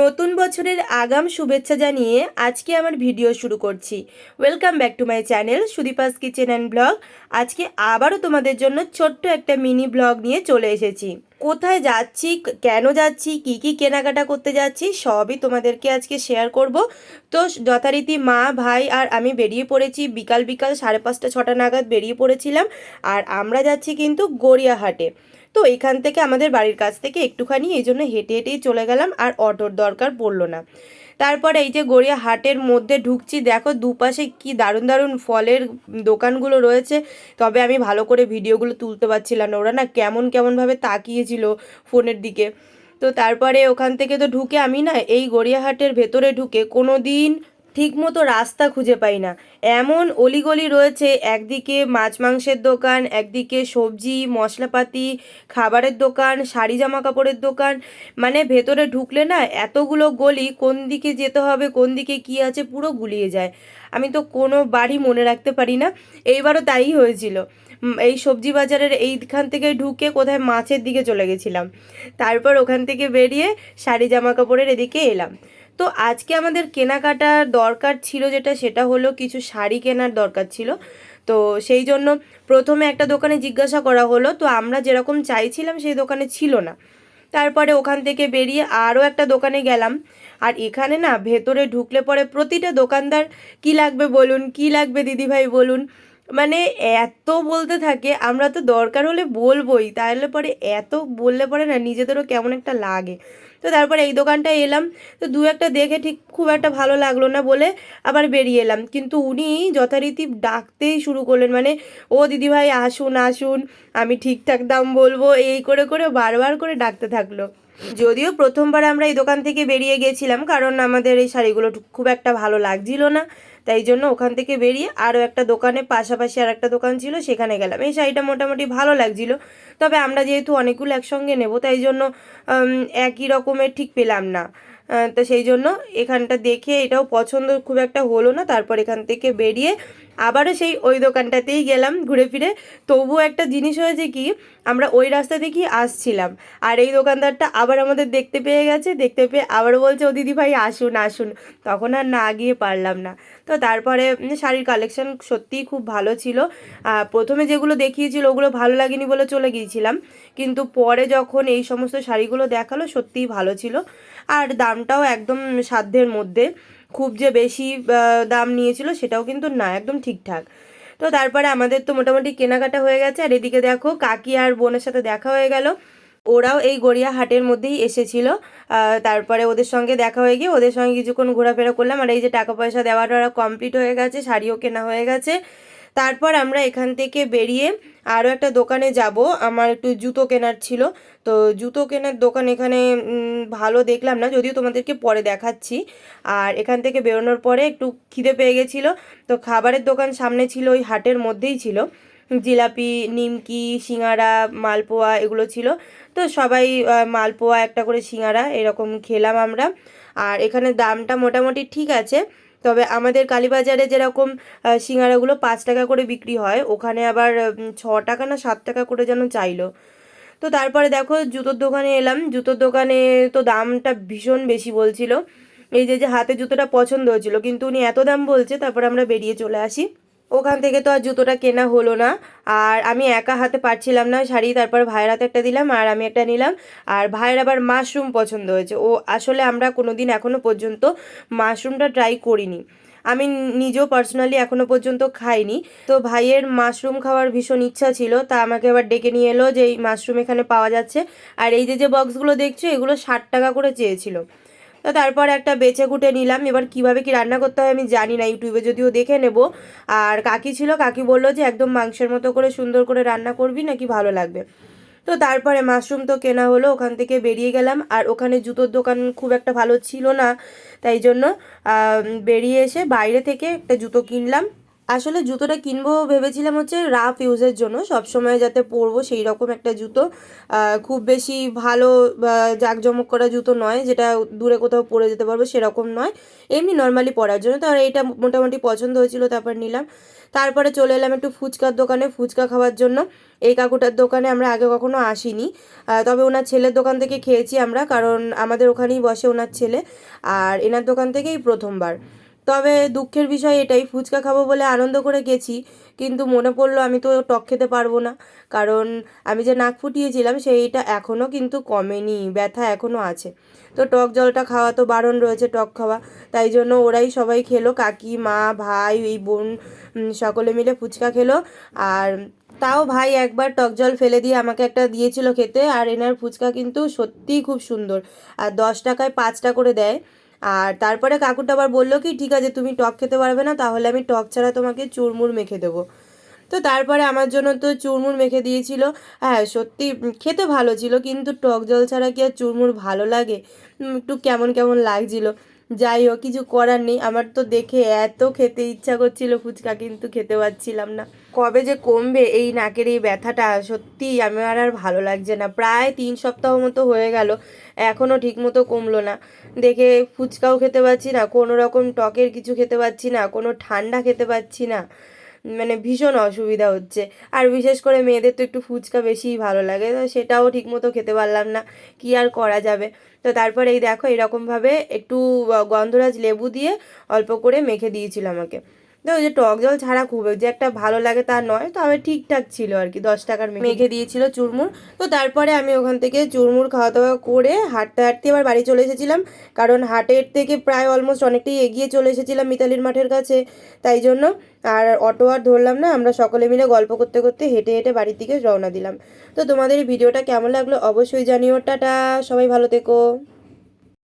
নতুন বছরের আগাম শুভেচ্ছা জানিয়ে আজকে আমার ভিডিও শুরু করছি। Welcome back to my channel Sudipa's kitchen and blog আজকে আবারও তোমাদের জন্য ছোট্ট একটা মিনি ব্লগ নিয়ে চলে এসেছি। কোথায় যাচ্ছি, কেন যাচ্ছি, কি কি কেনাকাটা করতে যাচ্ছি, সবই তোমাদেরকে আজকে শেয়ার করব। তো যথারীতি মা, ভাই আর আমি বেরিয়ে পড়েছি, বিকাল বিকাল সাড়ে পাঁচটা, ছটা নাগাদ বেরিয়ে পড়েছিলাম। আর আমরা যাচ্ছি কিন্তু গড়িয়াহাটে। তো এখান থেকে আমাদের বাড়ির কাছ থেকে একটুখানি এই জন্য হেঁটে হেঁটেই চলে গেলাম আর অটোর দরকার পড়ল না। তারপরে এই যে গড়িয়া হাটের মধ্যে ঢুকছি, দেখো দুপাশে কি দারুণ দারুণ ফলের দোকানগুলো রয়েছে। তবে আমি ভালো করে ভিডিওগুলো তুলতে পারছিলাম না। ওরা না কেমন কেমনভাবে তাকিয়েছিল ফোনের দিকে। তো তারপরে ওখান থেকে তো ঢুকে আমি না এই গড়িয়াহাটের ভেতরে ঢুকে কোনো দিন ঠিকমতো রাস্তা খুঁজে পাই না। এমন অলিগলি রয়েছে, একদিকে মাছ মাংসের দোকান, একদিকে সবজি, মশলাপাতি, খাবারের দোকান, শাড়ি জামা কাপড়ের দোকান। মানে ভেতরে ঢুকলে না এতগুলো গলি, কোন দিকে যেতে হবে, কোন দিকে কি আছে, পুরো গুলিয়ে যায়। আমি তো কোনো বাড়ি মনে রাখতে পারি না। এইবারও তাই হয়েছিল। এই সবজি বাজারের এইখান থেকে ঢুকে কোথায় মাছের দিকে চলে গেছিলাম। তারপর ওখান থেকে বেরিয়ে শাড়ি জামা কাপড়ের এদিকে এলাম। তো আজকে আমাদের কেনাকাটার দরকার ছিল যেটা, সেটা হলো কিছু শাড়ি কেনার দরকার ছিল। তো সেই জন্য প্রথমে একটা দোকানে জিজ্ঞাসা করা হলো। তো আমরা যেরকম চাইছিলাম সেই দোকানে ছিল না। তারপরে ওখান থেকে বেরিয়ে আরও একটা দোকানে গেলাম। আর এখানে না ভেতরে ঢুকলে পরে প্রতিটা দোকানদার, কি লাগবে বলুন? কি লাগবে দিদিভাই বলুন? মানে এত বলতে থাকে, আমরা তো দরকার হলে বলবোই। তাহলে পরে এত বললে পরে না নিজেদেরও কেমন একটা লাগে। তো তারপরে এই দোকানটায় এলাম, তো দু একটা দেখে ঠিক খুব একটা ভালো লাগল না বলে আবার বেরিয়ে এলাম। কিন্তু উনি যথারীতি ডাকতেই শুরু করলেন মানে ও দিদিভাই, আসুন আসুন, আমি ঠিকঠাক দাম বলব। এই করে করে বারবার করে ডাকতে থাকল। যদিও প্রথমবার আমরা এই দোকান থেকে বেরিয়ে গেছিলাম, কারণ আমাদের এই শাড়িগুলো খুব একটা ভালো লাগছিল না। তাই জন্য ওখান থেকে বেরিয়ে আরও একটা দোকানে পাশাপাশি আর একটা দোকান ছিল, সেখানে গেলাম। এই শাড়িটা মোটামুটি ভালো লাগছিল। তবে আমরা যেহেতু অনেকগুলো একসঙ্গে নেব, তাই জন্য একই রকমের ঠিক পেলাম না। তো সেই জন্য এখানটা দেখে এটাও পছন্দ খুব একটা হলো না, তারপর এখান থেকে বেরিয়ে আবারও সেই ওই দোকানটাতেই গেলাম ঘুরে ফিরে। তবুও একটা জিনিস হয়েছে কি আমরা ওই রাস্তা থেকেই আসছিলাম। আর এই দোকানদারটা আবার আমাদের দেখতে পেয়ে গেছে, দেখতে পেয়ে আবার বলছে, ও দিদি ভাই, আসুন আসুন। তখন আর না গিয়ে পারলাম না। তো তারপরে শাড়ির কালেকশন সত্যিই খুব ভালো ছিল। প্রথমে যেগুলো দেখিয়েছিল ওগুলো ভালো লাগেনি বলে চলে গিয়েছিলাম। কিন্তু পরে যখন এই সমস্ত শাড়িগুলো দেখাল, সত্যিই ভালো ছিল। আর দামটাও একদম সাধ্যের মধ্যে। খুব যে বেশি দাম নিয়েছিল সেটাও কিন্তু না, একদম ঠিকঠাক। তো তারপরে আমাদের তো মোটামুটি কেনাকাটা হয়ে গেছে, আর এদিকে দেখো কাকি আর বোনের সাথে দেখা হয়ে গেল। ওরাও এই গড়িয়া হাটের মধ্যেই এসেছিল। তারপরে ওদের সঙ্গে দেখা হয়ে গিয়ে ওদের সঙ্গে কিছুক্ষণ ঘোরাফেরা করলাম, আর এই যে টাকা পয়সা দেওয়াটা কমপ্লিট হয়ে গেছে, শাড়িও কেনা হয়ে গেছে। তারপর আমরা এখান থেকে বেরিয়ে আরও একটা দোকানে যাব। আমার একটু জুতো কেনার ছিল। তো জুতো কেনার দোকান এখানে ভালো দেখলাম না, যদিও তোমাদেরকে পরে দেখাচ্ছি। আর এখান থেকে বেরোনোর পরে একটু খিদে পেয়ে গেছিল। তো খাবারের দোকান সামনে ছিল, ওই হাটের মধ্যেই ছিল। জিলাপি, নিমকি, সিঙ্গারা, মালপোয়া এগুলো ছিল। তো সবাই মালপোয়া একটা করে সিঙ্গারা এরকম খেলাম আমরা। আর এখানে দামটা মোটামুটি ঠিক আছে। তবে আমাদের কালীবাজারে যেরকম সিঙ্গারাগুলো পাঁচ টাকা করে বিক্রি হয়, ওখানে আবার ছ টাকা না সাত টাকা করে যেন চাইলো। তো তারপরে দেখো জুতোর দোকানে এলাম, জুতোর দোকানে তো দামটা ভীষণ বেশি বলছিল। এই যে যে হাতে জুতোটা পছন্দ হয়েছিল, কিন্তু উনি এত দাম বলছে, তারপর আমরা বেরিয়ে চলে আসি। ওখান থেকে তো আর জুতোটা কেনা হলো না। আর আমি একা হাতে পারছিলাম না শাড়ি, তারপর ভাইয়ের হাতে একটা দিলাম আর আমি একটা নিলাম। আর ভাইয়ের আবার মাশরুম পছন্দ হয়েছে। ও আসলে আমরা কোনো দিন এখনও পর্যন্ত মাশরুমটা ট্রাই করিনি। আমি নিজেও পার্সোনালি এখনও পর্যন্ত খাইনি। তো ভাইয়ের মাশরুম খাওয়ার ভীষণ ইচ্ছা ছিল, তা আমাকে এবার ডেকে নিয়ে এলো যে এই মাশরুম এখানে পাওয়া যাচ্ছে। আর এই যে যে বক্সগুলো দেখছ, এগুলো ষাট টাকা করে চেয়েছিল। তো তারপর একটা বেছে কুটে নিলাম। এবার কীভাবে কি রান্না করতে হয় আমি জানি না, ইউটিউবে যদিও দেখে নেব। আর কাকি ছিল, কাকি বলল যে একদম মাংসের মতো করে সুন্দর করে রান্না করবি, নাকি ভালো লাগবে? তো তারপরে মাশরুম তো কেনা হলো, ওখান থেকে বেরিয়ে গেলাম। আর ওখানে জুতোর দোকান খুব একটা ভালো ছিল না, তাই জন্য বেরিয়ে এসে বাইরে থেকে একটা জুতো কিনলাম। আসলে জুতোটা কিনবো ভেবেছিলাম হচ্ছে রাফ ইউজের জন্য। সব সময় যাতে পরবো সেই রকম একটা জুতো। খুব বেশি ভালো জাঁকজমক করা জুতো নয়, যেটা দূরে কোথাও পরে যেতে পারব সেরকম নয়। এমনি নর্মালি পরার জন্য। তো আর এইটা মোটামুটি পছন্দ হয়েছিল, তারপর নিলাম। তারপরে চলে এলাম একটু ফুচকার দোকানে, ফুচকা খাওয়ার জন্য। এই কাকুটার দোকানে আমরা আগে কখনো আসিনি। তবে ওনার ছেলের দোকান থেকে খেয়েছি আমরা, কারণ আমাদের ওখানেই বসে ওনার ছেলে। আর এনার দোকান থেকেই প্রথমবার। তবে দুঃখের বিষয় এটাই, ফুচকা খাব বলে আনন্দ করে গেছি, কিন্তু মনে পড়ল আমি তো টক খেতে পারব না। কারণ আমি যে নাক ফুটিয়েছিলাম সেইটা এখনও কিন্তু কমেনি, ব্যথা এখনও আছে। তো টক জলটা খাওয়া তো বারণ রয়েছে টক খাওয়া, তাই জন্য ওরাই সবাই খেলো, কাকি, মা, ভাই, এই বোন সকলে মিলে ফুচকা খেলো। আর তাও ভাই একবার টক জল ফেলে দিয়ে আমাকে একটা দিয়েছিল খেতে, আর এনার ফুচকা কিন্তু সত্যিই খুব সুন্দর। আর দশ টাকায় পাঁচটা করে দেয়। আর তারপরে কাকুটা আবার বলল কি, ঠিক আছে, তুমি টক খেতে পারবে না, তাহলে আমি টক ছাড়া তোমাকে চুরমুর মেখে দেবো। তো তারপরে আমার জন্য তো চুরমুর মেখে দিয়েছিল। হ্যাঁ সত্যি খেতে ভালো ছিল, কিন্তু টক জল ছাড়া কি আর চুরমুর ভালো লাগে? একটু কেমন কেমন লাগছিল? যাই হোক, কিছু করার নেই। আমার তো দেখে এত খেতে ইচ্ছা করছিল, ফুচকা কিন্তু খেতে পারছিলাম না। কবে যে কমবে এই নাকের এই ব্যথাটা সত্যি আমার আর ভালো লাগছে না। প্রায় তিন সপ্তাহ মতো হয়ে গেল এখনও ঠিক মতো কমলো না। দেখে ফুচকাও খেতে পারছি না, কোনো রকম টকের কিছু খেতে পারছি না, কোনো ঠান্ডা খেতে পারছি না। মানে ভীষণ অসুবিধা হচ্ছে। আর বিশেষ করে মেয়েদের তো একটু ফুচকা বেশিই ভালো লাগে, তো সেটাও ঠিকমতো খেতে পারলাম না, কি আর করা যাবে? তো তারপর এই দেখো এরকমভাবে একটু গন্ধরাজ লেবু দিয়ে অল্প করে মেখে দিয়েছিল আমাকে। তো ওই যে টক জল ছাড়া খুব যে একটা ভালো লাগে তা নয় তবে ঠিকঠাক ছিল আর কি, দশ টাকার মেখে- দিয়েছিল চুরমুর। তো তারপরে আমি ওখান থেকে চুরমুর খাওয়া দাওয়া করে হাঁটতে হাঁটতে আবার বাড়ি চলে এসেছিলাম, কারণ হাটের থেকে প্রায় অলমোস্ট অনেকটাই এগিয়ে চলে এসেছিলাম মিতালির মাঠের কাছে। তাই জন্য আর অটো আর ধরলাম না, আমরা সকলে মিলে গল্প করতে করতে হেঁটে হেঁটে বাড়ির দিকে রওনা দিলাম। তো তোমাদের ভিডিওটা কেমন লাগল অবশ্যই জানিও, টাটা, সবাই ভালো থেকো।